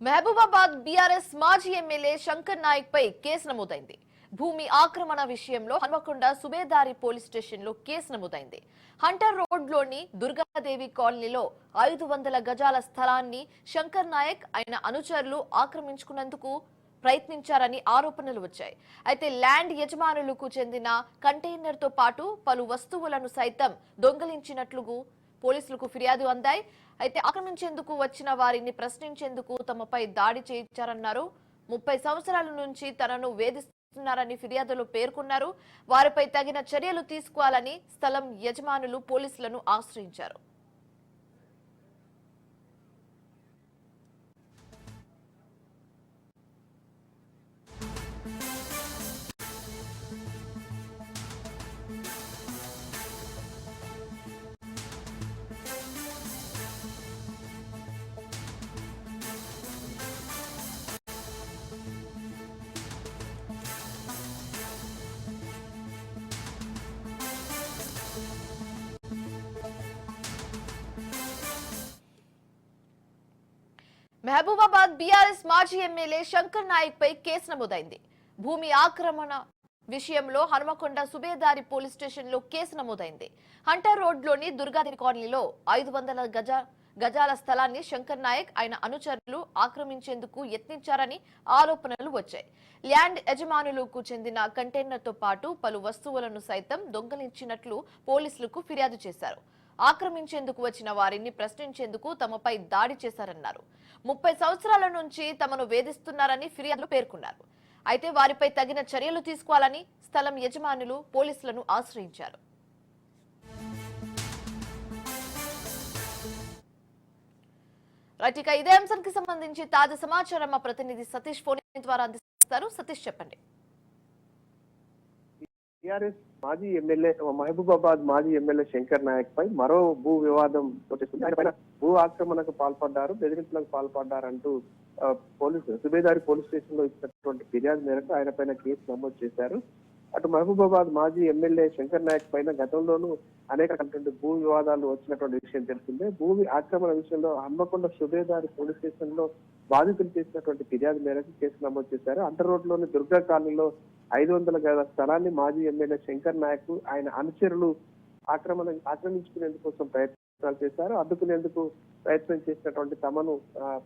Mahabubabad BRS మాజీ MLA Shankar Naik పై case నమోదైంది. భూమి ఆక్రమణ విషయంలో హన్మకొండ సుబేదారి పోలీస్ స్టేషన్లో కేసు నమోదైంది. హంటర్ రోడ్లోని దుర్గాదేవి కాలనీలో ఐదు వందల గజాల స్థలాన్ని శంకర్ నాయక్ ఆయన అనుచరులు ఆక్రమించుకున్నందుకు ప్రయత్నించారని ఆరోపణలు వచ్చాయి. అయితే ల్యాండ్ యజమానులకు చెందిన కంటైనర్తో పాటు పలు వస్తువులను సైతం దొంగలించినట్లు పోలీసులకు ఫిర్యాదు అందాయి. అయితే ఆక్రమించేందుకు వచ్చిన వారిని ప్రశ్నించేందుకు తమపై దాడి చేయించారన్నారు. ముప్పై సంవత్సరాల నుంచి తనను వేధిస్తున్నారని ఫిర్యాదులో పేర్కొన్నారు. వారిపై తగిన చర్యలు తీసుకోవాలని స్థలం యజమానులు పోలీసులను ఆశ్రయించారు. మహబూబాబాద్ బీఆర్ఎస్ మాజీ ఎమ్మెల్యే శంకర్ నాయక్ పై కేసు నమోదైంది. భూమి ఆక్రమణ విషయంలో హనుమకొండ సుబేదారి పోలీస్ స్టేషన్లో కేసు నమోదైంది. హంటర్ రోడ్లోని దుర్గాదేవి కాలనీలో ఐదు వందల గజ గజాల స్థలాన్ని శంకర్ నాయక్ ఆయన అనుచరులు ఆక్రమించేందుకు యత్నించారని ఆరోపణలు వచ్చాయి. ల్యాండ్ యజమానులకు చెందిన కంటైనర్తో పాటు పలు వస్తువులను సైతం దొంగలించినట్లు పోలీసులకు ఫిర్యాదు చేశారు. ఆక్రమించేందుకు వచ్చిన వారిని ప్రశ్నించేందుకు తమపై దాడి చేశారన్నారు. ముప్పై సంవత్సరాల నుంచి తమను వేధిస్తున్నారని ఫిర్యాదులు పేర్కొన్నారు. అయితే వారిపై తగిన చర్యలు తీసుకోవాలని స్థలం యజమానులు పోలీసులను ఆశ్రయించారు. రైట్ ఇక ఇదే అంశానికి సంబంధించి తాజా సమాచారం మా ప్రతినిధి సతీష్ ఫోన్ ద్వారా అందిస్తారు. సతీష్ చెప్పండి. టిఆర్ఎస్ మాజీ ఎమ్మెల్యే మహబూబాబాద్ మాజీ ఎమ్మెల్యే శంకర్ నాయక్ పై మరో భూ వివాదం వచ్చేసింది ఆయన పైన భూ ఆక్రమణకు పాల్పడ్డారు బెదిరింపులకు పాల్పడ్డారంటూ పోలీసు సుబేదారి పోలీస్ స్టేషన్లో ఇచ్చినటువంటి ఫిర్యాదు మేరకు ఆయన పైన కేసు నమోదు చేశారు. అటు మహబూబాబాద్ మాజీ ఎమ్మెల్యే శంకర్ నాయక్ పైన గతంలోనూ అనేక రకమైనటువంటి భూ వివాదాలు వచ్చినటువంటి విషయం తెలిసిందే. భూమి ఆక్రమణ విషయంలో హన్మకొండ సుబేదారి పోలీస్ స్టేషన్లో బాధితులు చేసినటువంటి ఫిర్యాదు మేరకు కేసు నమోదు చేశారు. అంటర్ రోడ్లోని దుర్గా కాలనీలో ఐదు వందల గల స్థలాన్ని మాజీ ఎమ్మెల్యే శంకర్ నాయక్ ఆయన అనుచరులు ఆక్రమణ ఆక్రమించుకునేందుకోసం ప్రయత్నం ప్రయత్నాలు చేశారు. అడ్డుకునేందుకు ప్రయత్నం చేసినటువంటి తమను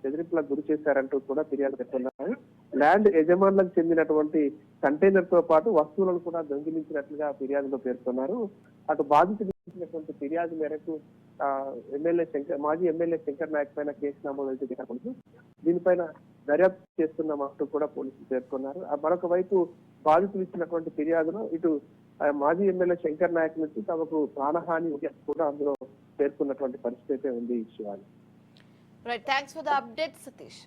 బెదిరింపులకు గురి చేశారంటూ కూడా ఫిర్యాదు పెట్టున్నారు ల్యాండ్ యజమానులకు చెందినటువంటి కంటైనర్తో పాటు వస్తువులను కూడా దొంగిలించినట్లుగా ఫిర్యాదులో పేర్కొన్నారు. అటు బాధితులు ఫిర్యాదు మేరకు ఎమ్మెల్యే శంకర్ మాజీ ఎమ్మెల్యే శంకర్ నాయక్ పైన కేసు నమోదు అయితే దీనిపైన దర్యాప్తు చేస్తున్నామంటూ కూడా పోలీసులు పేర్కొన్నారు. మరొక వైపు బాధితులు ఇచ్చినటువంటి ఫిర్యాదులో ఇటు మాజీ ఎమ్మెల్యే శంకర్ నాయక్ నుంచి తమకు ప్రాణహాని కూడా అందులో పేర్కొన్నటువంటి పరిస్థితి అయితే ఉంది Shivani right thanks for the update Satish